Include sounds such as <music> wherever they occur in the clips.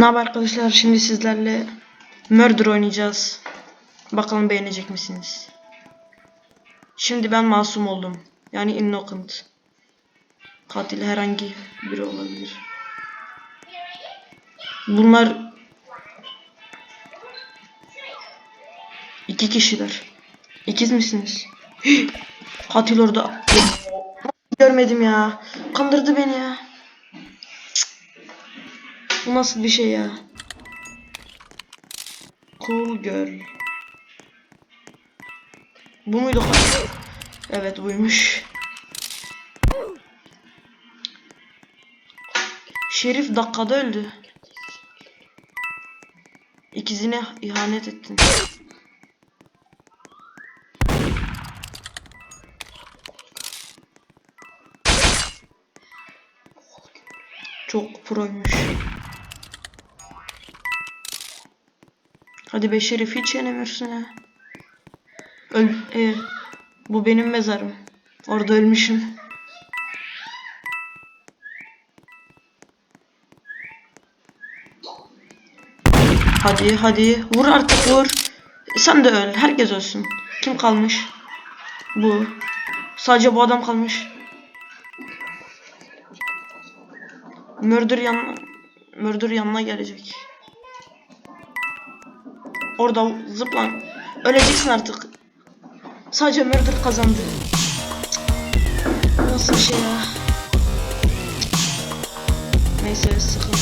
Ne haber arkadaşlar? Şimdi sizlerle Murder oynayacağız. Bakalım beğenecek misiniz? Şimdi ben masum oldum. Yani innocent. Katil herhangi biri olabilir. Bunlar iki kişiler. İkiz misiniz? <gasps> Katil orada. Görmedim ya. Kandırdı beni ya. Bu nasıl bir şey ya? Cool girl. Bu muydu? Evet buymuş. Şerif dakikada öldü. İkizine ihanet ettin. Çok proymuş. Hadi be Şerif hiç yenemiyorsun ha. Öl e, bu benim mezarım. Orada ölmüşüm. Hadi hadi vur artık vur. Sen de öl. Herkes ölsün. Kim kalmış? Bu. Sadece bu adam kalmış. Murder yan Murder yanına gelecek. Orada zıplan. Öleceksin artık. Sadece Murder kazandı. Nasıl bir şey ya? Neyse sıkıntı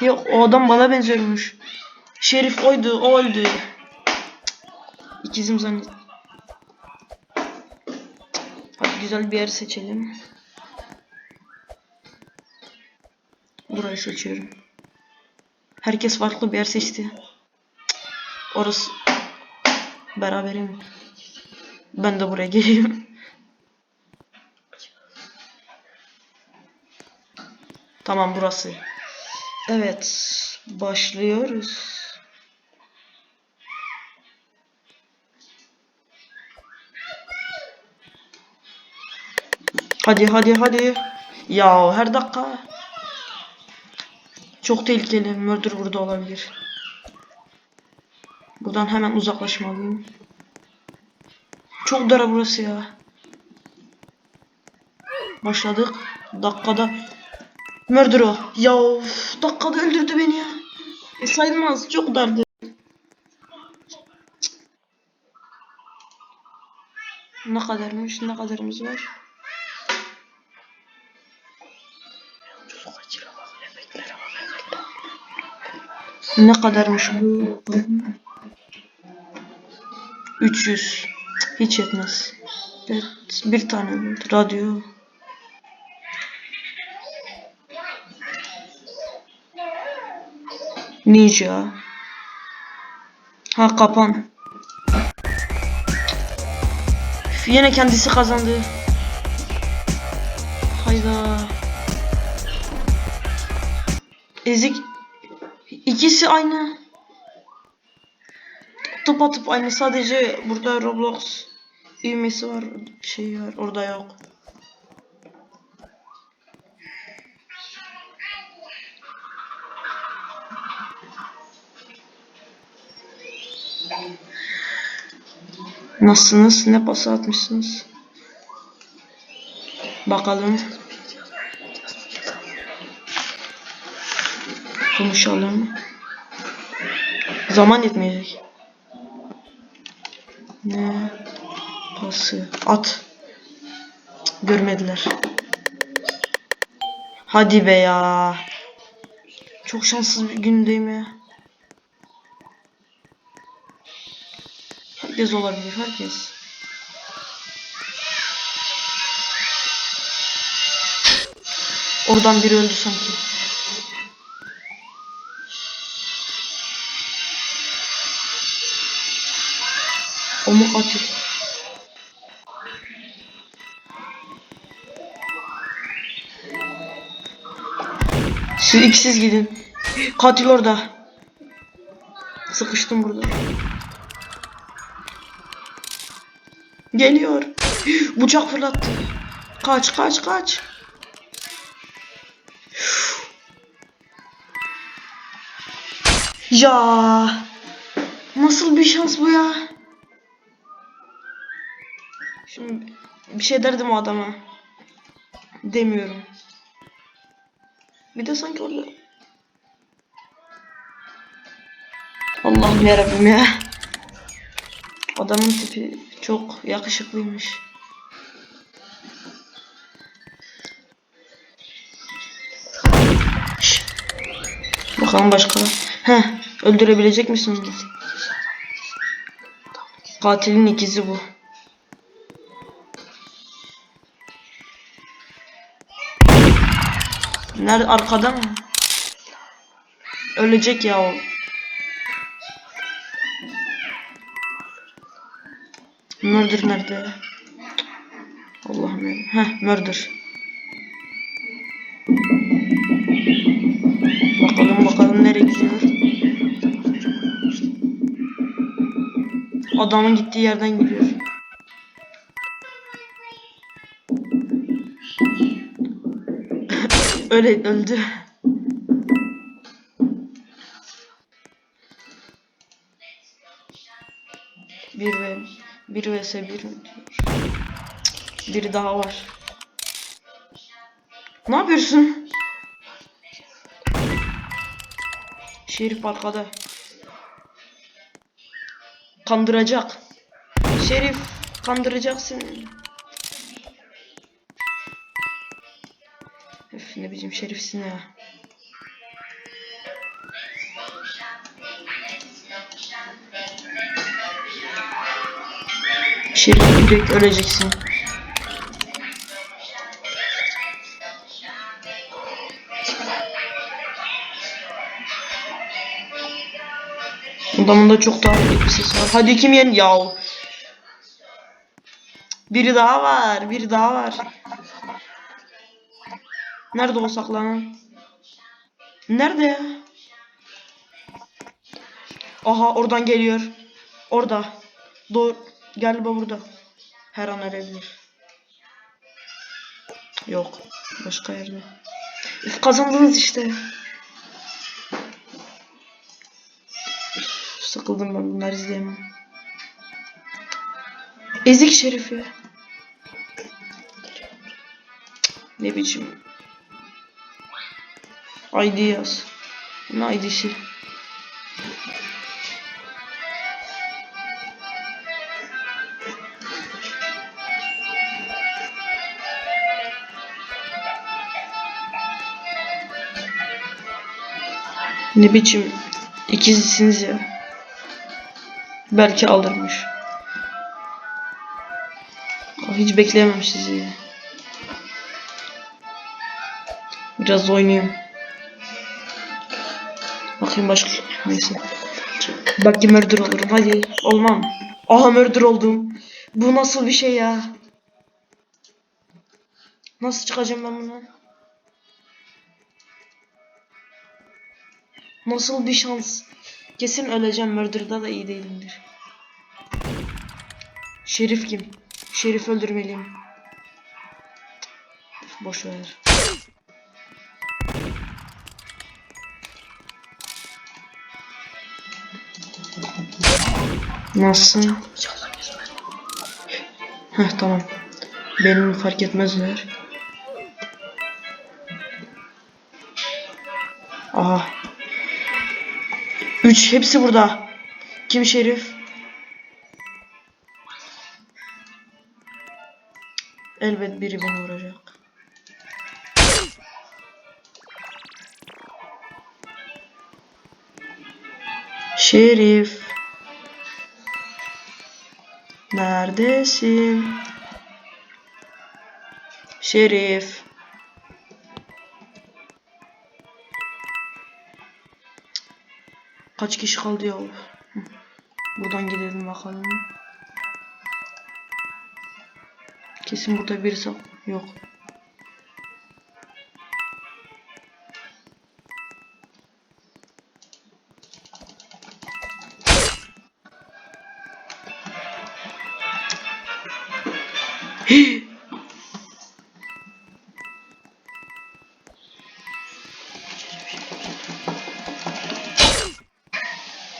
yok. O adam bana benziyormuş. Şerif oydu o öldü. İkizim zannet. Hadi güzel bir yer seçelim. Burayı seçiyorum. Herkes farklı bir yer seçti. Orası beraberim. Ben de buraya geliyorum. Tamam burası. Evet, başlıyoruz. Hadi hadi hadi. Ya her dakika. Çok tehlikeli. Murder burada olabilir. Buradan hemen uzaklaşmalıyım. Çok dara burası ya. Başladık. Dakikada. Murder o. Ya of, dakikada öldürdü beni ya. E sayılmaz. Çok dardı. Ne kadarmış? Ne kadarımız var? Ne kadarmış bu? 300. Hiç yetmez. Evet, bir tane. Radyo. Ninja. Ha kapan. Yine kendisi kazandı. Hayda. Ezik. İkisi aynı. Tıp atıp aynı. Sadece burada Roblox düğmesi var. Şey var. Orada yok. Nasılsınız? Ne pası atmışsınız? Bakalım. Konuşalım. Zaman yetmeyecek. Ne pası? At. Görmediler. Hadi be ya. Çok şanssız bir gündeyim ya. Herkes olabilir, herkes. Oradan biri öldü sanki. Yamuk atış. Siz ikisiz gidin. Katil orada. Sıkıştım burada. Geliyor. Bıçak fırlattı. Kaç kaç kaç. Ya nasıl bir şans bu ya? Şimdi bir şey derdim o adama. Demiyorum. Bir de sanki orada Allah'ım yarabbim ya. Adamın tipi çok yakışıklıymış. Şş. Bakalım başka. Heh, öldürebilecek misin? Katilin ikizi bu. Nerede arkada mı? Ölecek ya o. Murder nerede? Allah'ım ya. Heh, murder. Bakalım bakalım nereye gidiyor. Adamın gittiği yerden gidiyor. Öyle öldü. Bir ve bir vs bir? Biri daha var. Ne yapıyorsun? Şerif arkada. Kandıracak. Şerif kandıracaksın. Biçim şerifsin. Şerif direkt öleceksin. Adamın da çok daha büyük bir sesi var. Hadi kim yen? Yav. Biri daha var. Biri daha var. Nerede o saklanan? Nerede ya? Aha oradan geliyor. Orada. Doğru. Galiba burada. Her an ölebilir. Yok. Başka yerde. Üf, kazandınız işte. Sıkıldım ben bunları izleyemem. Ezik şerif ya. Ne biçim. ID yaz. Ne ID'si? Ne biçim ikizisiniz ya. Belki alırmış. Hiç bekleyemem sizi. Biraz oynayayım. Bakayım başka. Neyse. Belki murder olurum. Hadi. Olmam. Aha murder oldum. Bu nasıl bir şey ya? Nasıl çıkacağım ben bundan? Nasıl bir şans? Kesin öleceğim. Murder'da da iyi değilimdir. Şerif kim? Şerif öldürmeliyim. Boş ver. Nasıl? Heh tamam. Benim fark etmezler. Aha. Üç hepsi burada. Kim şerif? Elbet biri beni vuracak. Şerif. Neredesin? Şerif. Kaç kişi kaldı ya? Buradan gidelim bakalım. Kesin burada birisi yok.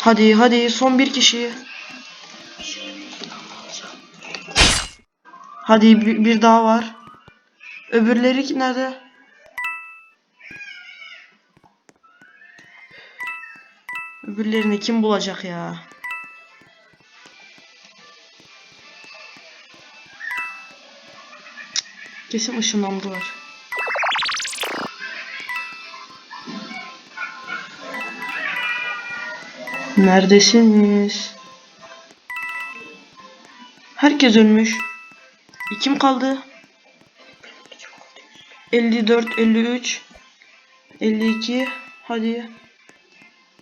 hadi hadi son bir kişi. Hadi bir, bir daha var. Öbürleri kim nerede? Öbürlerini kim bulacak ya? Kesin ışınlandılar. Neredesiniz? Herkes ölmüş. Kim kaldı? 54, 53, 52. Hadi.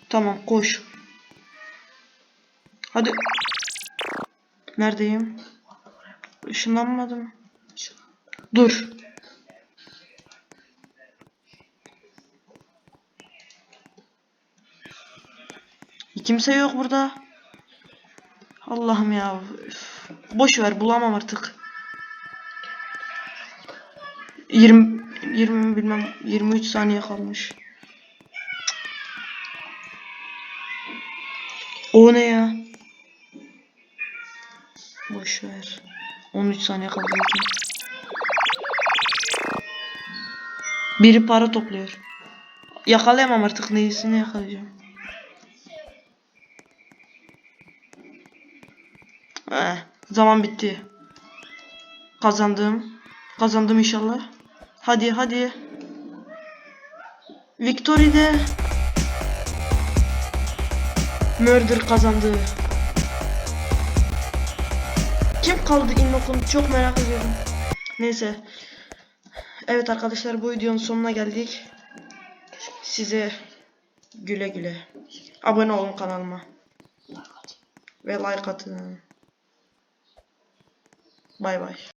Tamam koş. Hadi. Neredeyim? Işınlanmadım. Dur. Kimse yok burada. Allah'ım ya. Boş ver bulamam artık. 20 20 bilmem 23 saniye kalmış. O ne ya? Boş ver. 13 saniye kaldı Biri para topluyor. Yakalayamam artık neyisini yakalayacağım. Eh, zaman bitti. Kazandım. Kazandım inşallah. Hadi hadi. Victory de. Murder kazandı. Kim kaldı Innokun? Çok merak ediyorum. Neyse. Evet arkadaşlar bu videonun sonuna geldik. Size güle güle. Abone olun kanalıma. Ve like atın. Bay bay.